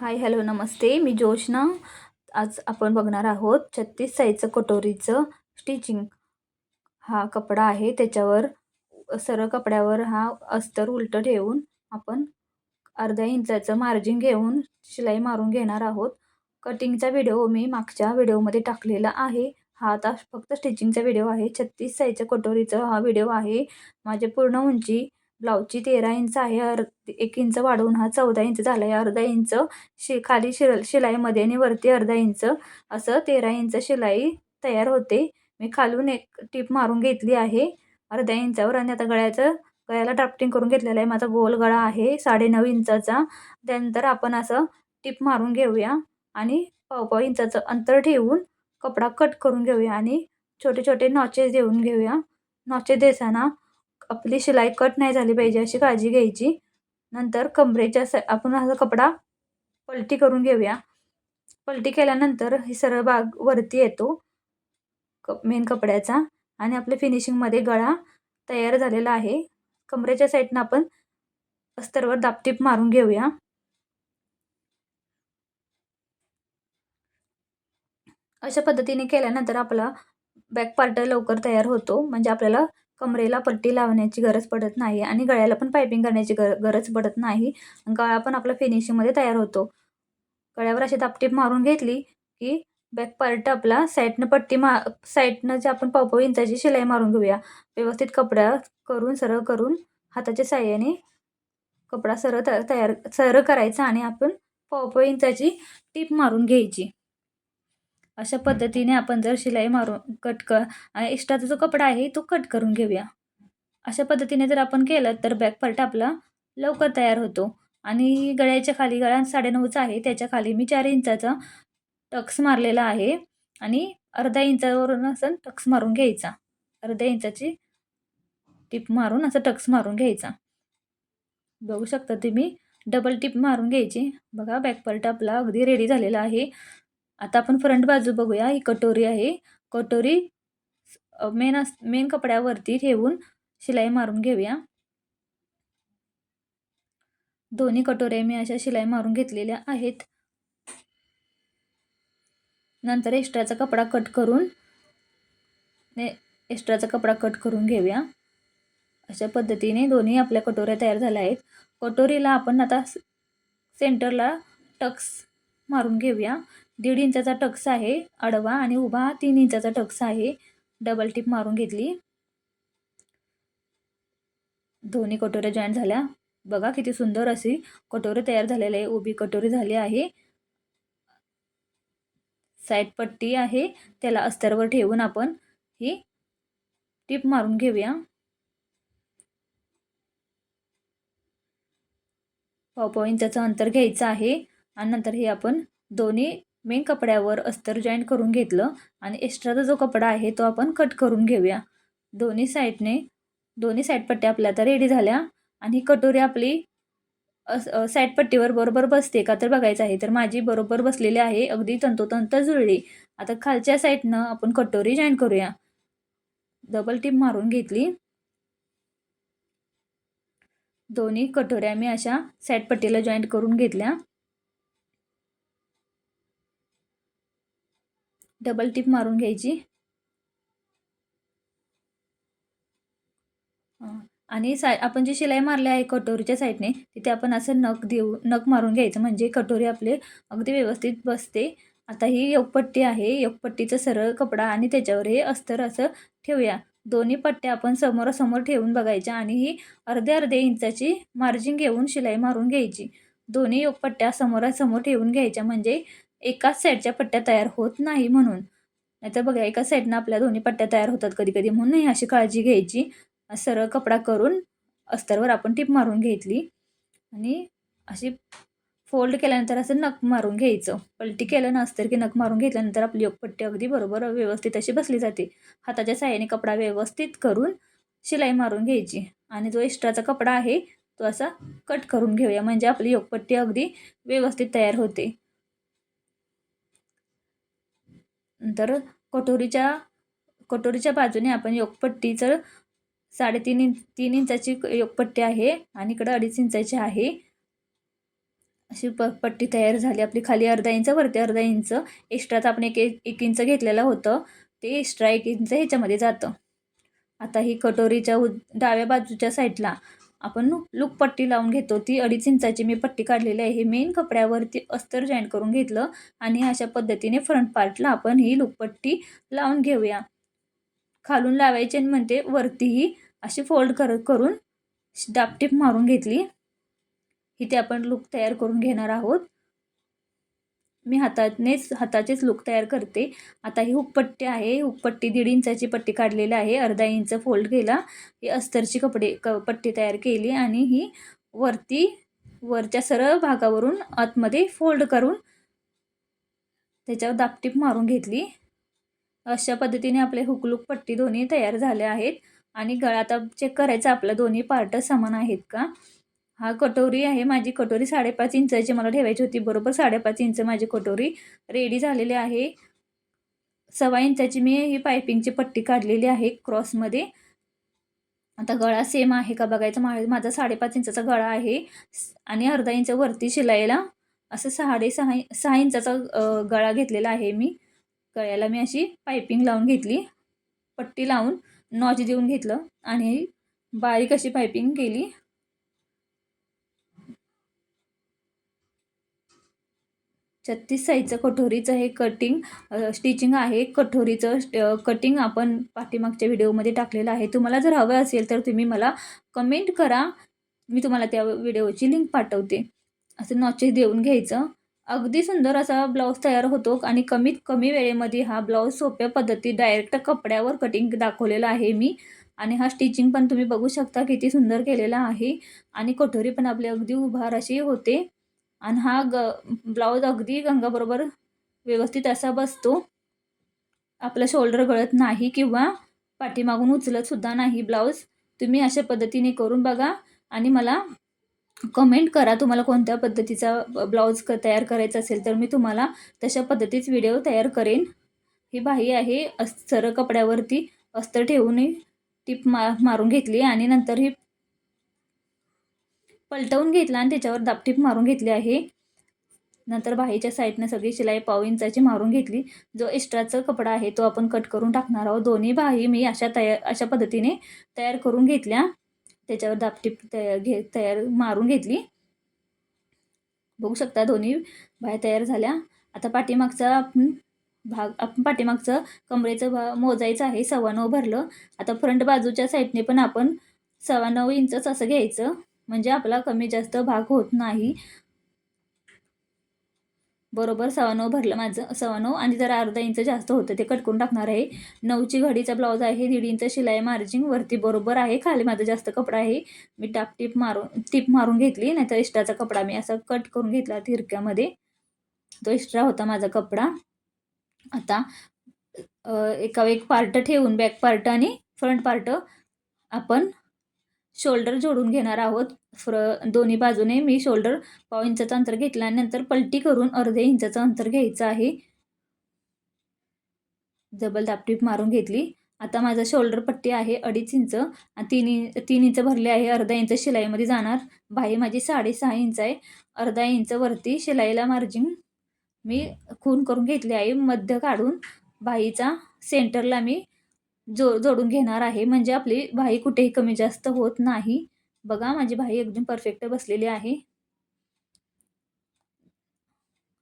Hi hello नमस्ते. मी जोशना आज आपण बघणार आहोत छत्तीस साईजचं कटोरीचं स्टिचिंग. हा कपडा आहे त्याच्यावर सरळ कपड्यावर हा अस्तर उलटं ठेवून आपण अर्ध्या इंचाचं मार्जिन घेऊन शिलाई मारून घेणार आहोत. कटिंगचा व्हिडिओ मी मागच्या व्हिडिओमध्ये टाकलेला आहे. हा आता फक्त स्टिचिंगचा व्हिडिओ आहे. छत्तीस साईजच्या कटोरीचा हा व्हिडिओ आहे. माझे पूर्ण उंची ब्लाऊजची तेरा इंच आहे अर् एक इंच वाढवून हा चौदा इंच झाला आहे अर्धा इंच शि खाली शिर शिलाईमध्ये आणि वरती अर्धा इंच असं तेरा इंच शिलाई तयार होते. मी खालून एक टीप मारून घेतली आहे. अर्ध्या इंचावर आणि आता गळ्याचं गळ्याला ड्राफ्टिंग करून घेतलेलं आहे. माझा गोल गळा आहे साडेनऊ इंचाचा. त्यानंतर आपण असं टीप मारून घेऊया आणि पावपाव इंचाचं अंतर ठेवून कपडा कट करून घेऊया आणि छोटे छोटे नॉचेस देऊन घेऊया. नॉचेस देताना आपली शिलाई कट नाही झाली पाहिजे अशी काळजी घ्यायची. नंतर कमरेच्या स आपण हा कपडा पलटी करून घेऊया. पलटी केल्यानंतर ही सरळ भाग वरती येतो क मेन कपड्याचा. आणि आपल्या फिनिशिंगमध्ये गळा तयार झालेला आहे. कमरेच्या साईडनं आपण अस्तरवर दापटीप मारून घेऊया. अशा पद्धतीने केल्यानंतर आपला बॅक पार्ट लवकर तयार होतो. म्हणजे आपल्याला कमरेला पट्टी लावण्याची गरज पडत नाही आणि गळ्याला पण पायपिंग करण्याची गर गरज पडत नाही. गळा पण आपला फिनिशिंगमध्ये तयार होतो. गळ्यावर अशी दापटीप मारून घेतली की बॅक पार्ट आपला साईडनं पट्टी मा साईडनं जे आपण पावपाव इंचाची शिलाई मारून घेऊया. व्यवस्थित कपड्या करून सरळ करून हाताच्या साह्याने कपडा सरळ तयार सरळ करायचा आणि आपण पावपाव इंचाची टीप मारून घ्यायची. अशा पद्धतीने आपण जर शिलाई मारून कट क आणि एक्स्ट्राचा जो कपडा आहे तो कट करून घेऊया. अशा पद्धतीने जर आपण केलं तर बॅक पार्ट आपला लवकर तयार होतो. आणि गळ्याच्या खाली गळा साडेनऊचा आहे त्याच्याखाली मी चार इंचाचा टक्स मारलेला आहे. आणि अर्धा इंचावरून असं टक्स मारून घ्यायचा. अर्ध्या इंचाची टिप मारून असं टक्स मारून घ्यायचा. बघू शकता तुम्ही डबल टिप मारून घ्यायची. बघा बॅक पार्ट आपला अगदी रेडी झालेला आहे. आता आपण फ्रंट बाजू बघूया. ही कटोरी आहे. कटोरी मेन अस मेन कपड्यावरती ठेवून शिलाई मारून घेऊया. दोन्ही कटोऱ्या मी अशा शिलाई मारून घेतलेल्या आहेत. नंतर एक्स्ट्राचा कपडा कट करून एक्स्ट्राचा कपडा कट करून घेऊया. अशा पद्धतीने दोन्ही आपल्या कटोऱ्या तयार झाल्या आहेत. कटोरीला आपण आता सेंटरला टक्स मारून घेऊया. दीड इंचाचा टक्स आहे आडवा आणि उभा तीन इंचाचा टक्स आहे. डबल टिप मारून घेतली. दोन्ही कटोऱ्या जॉईंट झाल्या. बघा किती सुंदर अशी कटोरी तयार झालेली आहे. उभी कटोरी झाली आहे. साईड पट्टी आहे. त्याला अस्तरवर ठेवून आपण ही टिप मारून घेऊया. पाव पाव इंचाचं अंतर घ्यायचं आहे. आणि नंतर हे आपण दोन्ही मेन कपड्यावर अस्तर जॉईंट करून घेतलं आणि एक्स्ट्राचा जो कपडा आहे तो आपण कट करून घेऊया. दोन्ही साईडने दोन्ही साईडपट्ट्या आपल्या आता रेडी झाल्या आणि कटोरी आपली साईड पट्टीवर बरोबर बसते का तर बघायचं आहे. तर माझी बरोबर बसलेली आहे अगदी तंतोतंत जुळली. आता खालच्या साईडनं आपण कटोरी जॉईन करूया. डबल टीप मारून घेतली. दोन्ही कटोऱ्या मी अशा साईडपट्टीला जॉईंट करून घेतल्या. डबल टिप मारून घ्यायची. आणि साय आपण जी शिलाई मारली आहे कटोरीच्या साईडने तिथे आपण असं नख देऊ नख मारून घ्यायचं. म्हणजे कटोरी आपले अगदी व्यवस्थित बसते. आता ही योगपट्टी आहे. योगपट्टीचं सरळ कपडा आणि त्याच्यावर हे अस्तर असं ठेवूया. दोन्ही पट्ट्या आपण समोरासमोर ठेवून बघायच्या आणि ही अर्ध्या अर्ध्या इंचाची मार्जिन घेऊन शिलाई मारून घ्यायची. दोन्ही योगपट्ट्या समोरासमोर ठेवून घ्यायच्या. म्हणजे एकाच साईडच्या पट्ट्या तयार होत नाही म्हणून. नाहीतर बघा एका साईडनं आपल्या दोन्ही पट्ट्या तयार होतात कधी कधी म्हणून नाही अशी काळजी घ्यायची. सरळ कपडा करून अस्तरवर आपण टीप मारून घेतली. आणि अशी फोल्ड केल्यानंतर असं नख मारून घ्यायचं. पलटी केलं नसतं की नख मारून घेतल्यानंतर आपली पट्टी अगदी बरोबर व्यवस्थित अशी बसली जाते. हाताच्या साह्याने कपडा व्यवस्थित करून शिलाई मारून घ्यायची. आणि जो एक्स्ट्राचा कपडा आहे तो असा कट करून घेऊया. म्हणजे आपली योगपट्टी अगदी व्यवस्थित तयार होते. नंतर कटोरीच्या कटोरीच्या बाजूने आपण योगपट्टीचं साडेतीन इंच तीन इंचाची योगपट्टी आहे आणि इकडं अडीच इंचाची आहे अशी प पट्टी तयार झाली. आपली खाली अर्धा इंच वरती अर्धा इंच एक्स्ट्राचं आपण एक एक इंच घेतलेलं होतं. ते एक्स्ट्रा एक इंच ह्याच्यामध्ये जातं. आता ही कटोरीच्या उ डाव्या बाजूच्या साईडला आपण लूक पट्टी लावून घेतो. ती अडीच इंचाची मी पट्टी काढलेली आहे. मेन कपड्यावरती अस्तर जॉईन करून घेतलं आणि अशा पद्धतीने फ्रंट पार्टला आपण ही लुकपट्टी लावून घेऊया. खालून लावायची आणि म्हणते वरतीही अशी फोल्ड कर करून दापटीप मारून घेतली. इथे आपण लुक तयार करून घेणार आहोत. मी हातानेच हाताचेच लुक तयार करते. आता ही हुकपट्टी आहे. हुकपट्टी दीड इंचाची पट्टी काढलेली आहे. अर्धा इंच फोल्ड केला. ही अस्तरची कपडे क पट्टी तयार केली आणि ही वरती वरच्या सरळ भागावरून आतमध्ये फोल्ड करून त्याच्यावर दापटीप मारून घेतली. अशा पद्धतीने आपले हुकलूक पट्टी दोन्ही तयार झाल्या आहेत. आणि गळा आता चेक करायचं आपलं दोन्ही पार्ट समान आहेत का? हा कटोरी आहे माझी कटोरी साडेपाच इंचाची मला ठेवायची होती. बरोबर साडेपाच इंच माझी कटोरी रेडी झालेली आहे. सव्वा इंचाची मी ही पायपिंगची पट्टी काढलेली आहे क्रॉसमध्ये आता गळा सेम आहे का बघायचं? मा माझा साडेपाच इंचाचा गळा आहे. आणि अर्धा इंच वरती शिलाईला असं साडेसहा सहा इंचाचा गळा घेतलेला आहे मी. गळ्याला मी अशी पायपिंग लावून घेतली. पट्टी लावून नॉच देऊन घेतलं. आणि बारीक अशी पायपिंग केली. छत्तीस साईजचं कठोरीचं हे कटिंग स्टिचिंग आहे. कठोरीचं कटिंग आपण पाठीमागच्या व्हिडिओमध्ये टाकलेलं आहे. तुम्हाला जर हवं असेल तर तुम्ही मला कमेंट करा. मी तुम्हाला त्या व्हिडिओची लिंक पाठवते. असं नॉचेस देऊन घ्यायचं. अगदी सुंदर असा ब्लाऊज तयार होतो आणि कमीत कमी वेळेमध्ये हा ब्लाऊज सोप्या पद्धती डायरेक्ट कपड्यावर कटिंग दाखवलेला आहे मी. आणि हा स्टिचिंग पण तुम्ही बघू शकता किती सुंदर केलेला आहे. आणि कठोरी पण आपली अगदी उभार अशी होते. आणि हा ग ब्लाऊज अगदी गंगाबरोबर व्यवस्थित असा बसतो. आपला शोल्डर गळत नाही किंवा पाठीमागून उचलतसुद्धा नाही ब्लाऊज. तुम्ही अशा पद्धतीने करून बघा आणि मला कमेंट करा तुम्हाला कोणत्या पद्धतीचा ब्लाऊज क तयार करायचा असेल तर मी तुम्हाला तशा पद्धतीच व्हिडिओ तयार करेन. ही बाही आहे अस्तर कपड्यावरती अस्तर ठेवून टीप मा मारून घेतली आणि नंतर ही पलटवून घेतला आणि त्याच्यावर दापटीप मारून घेतली आहे. नंतर बाहेरच्या साईडनं सगळी शिलाई पाव इंचाची मारून घेतली. जो एक्स्ट्राचा कपडा आहे तो आपण कट करून टाकणार आहोत. दोन्ही बाही मी अशा तयार अशा पद्धतीने तयार करून घेतल्या. त्याच्यावर दापटीप तयार घे तयार मारून घेतली. बघू शकता दोन्ही बाया तयार झाल्या. आता पाठीमागचा आपण भाग आपण पाठीमागचं कमरेचं भा मोजायचं आहे. सव्वा नऊ भरलं. आता फ्रंट बाजूच्या साईडने पण आपण सव्वा नऊ इंचच असं घ्यायचं. म्हणजे आपला कमी जास्त भाग होत नाही. बरोबर सव्वा नऊ भरलं माझं सव्वा नऊ आणि जरा अर्धा इंच जास्त होतं ते कट करून टाकणार आहे. नऊची घडीचा ब्लाऊज आहे दीड इंच शिलाई मार्जिंग वरती बरोबर आहे खाली माझा जास्त कपडा आहे. मी टाप टिप मारून टिप मारून घेतली नाहीतर इष्टाचा कपडा मी असा कट करून घेतला तिरक्यामध्ये. तो एक्स्ट्रा होता माझा कपडा. आता एका एक पार्ट ठेवून बॅक पार्ट आणि फ्रंट पार्ट आपण शोल्डर जोडून घेणार आहोत. फ्र दोन्ही बाजूने मी शोल्डर पाव इंचाचं अंतर घेतल्यानंतर पलटी करून अर्धे इंचाचं अंतर घ्यायचं आहे. जबल दापटीप मारून घेतली. आता माझा शोल्डर पट्टी आहे अडीच इंच तीन इंच तीन इंच भरले आहे. अर्धा इंच शिलाईमध्ये जाणार. बाही माझी साडेसहा इंच आहे. अर्धा इंच वरती शिलाईला मार्जिन मी खून करून घेतली आहे. मध्य काढून बाईचा सेंटरला मी जो जोडून घेणार आहे. म्हणजे आपली भाई कुठेही कमी जास्त होत नाही. बघा माझी भाई एकदम परफेक्ट बसलेली आहे.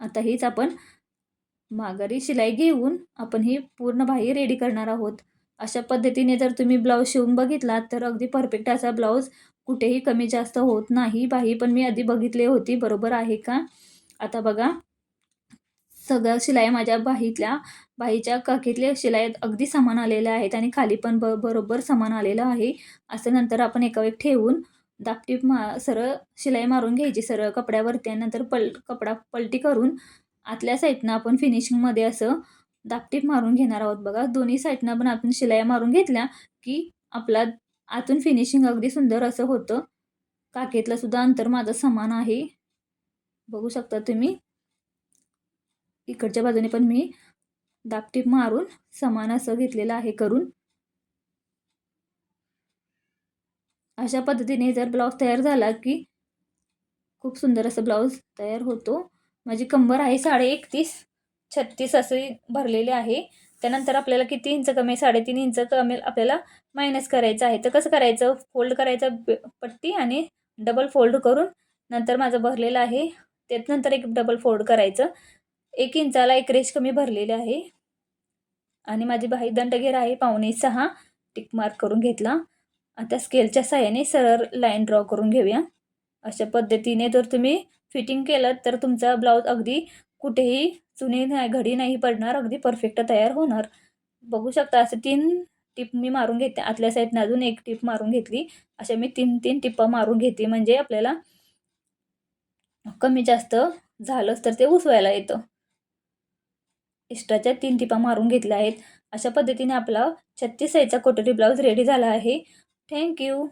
आता हीच आपण माघारी शिलाई घेऊन आपण ही पूर्ण भाई रेडी करणार आहोत. अशा पद्धतीने जर तुम्ही ब्लाऊज शिवून बघितलात तर अगदी परफेक्ट असा ब्लाऊज कुठेही कमी जास्त होत नाही. बाही पण मी आधी बघितली होती. बरोबर आहे का? आता बघा. सगळ्या शिलाई माझ्या बाहीतल्या बाहीच्या काकीतल्या शिलाई अगदी समान आलेल्या आहेत आणि खाली पण ब बरोबर समान आलेलं आहे. असं नंतर आपण एकावेक ठेवून दापटी मा सरळ शिलाई मारून घ्यायची. सरळ कपड्यावरती आणि नंतर पल कपडा पलटी करून आतल्या साईडनं आपण फिनिशिंगमध्ये असं दापटीप मारून घेणार आहोत. बघा दोन्ही साईडनं पण आपण शिलाई मारून घेतल्या की आपला आतून फिनिशिंग अगदी सुंदर असं होतं. काकेतलं सुद्धा अंतर माझं समान आहे. बघू शकता तुम्ही. इकडच्या बाजूने पण मी दापटीप मारून समान असं घेतलेलं आहे करून. अशा पद्धतीने जर ब्लाऊज तयार झाला की खूप सुंदर असं ब्लाऊज तयार होतो. माझी कंबर आहे साडे एकतीस छत्तीस असे भरलेले आहे. त्यानंतर आपल्याला किती इंच कमी आहे साडेतीन इंच कमी आपल्याला मायनस करायचं आहे. तर कसं करायचं? फोल्ड करायचं पट्टी आणि डबल फोल्ड करून नंतर माझं भरलेलं आहे. त्यात नंतर एक डबल फोल्ड करायचं. एक इंचाला एक रेश कमी भरलेली आहे. आणि माझी बाही दंडघेर आहे. पावणे सहा टिक मार्क करून घेतला. आता स्केलच्या साह्याने सरळ लाईन ड्रॉ करून घेऊया. अशा पद्धतीने जर तुम्ही फिटिंग केलं तर तुमचा ब्लाऊज अगदी कुठेही चुनी नाही घडी नाही पडणार. अगदी परफेक्ट तयार होणार. बघू शकता असं तीन टिप मी मारून घेते. आतल्या साईडनं अजून एक टिप मारून घेतली. अशा मी तीन तीन टिप्पा मारून घेते. म्हणजे आपल्याला कमी जास्त झालंच तर ते उसवायला येतं. एक्स्ट्राच्या तीन टिपा मारून घेतल्या आहेत. अशा पद्धतीने आपला छत्तीस साईजचा कोटरी ब्लाऊज रेडी झाला आहे. थँक्यू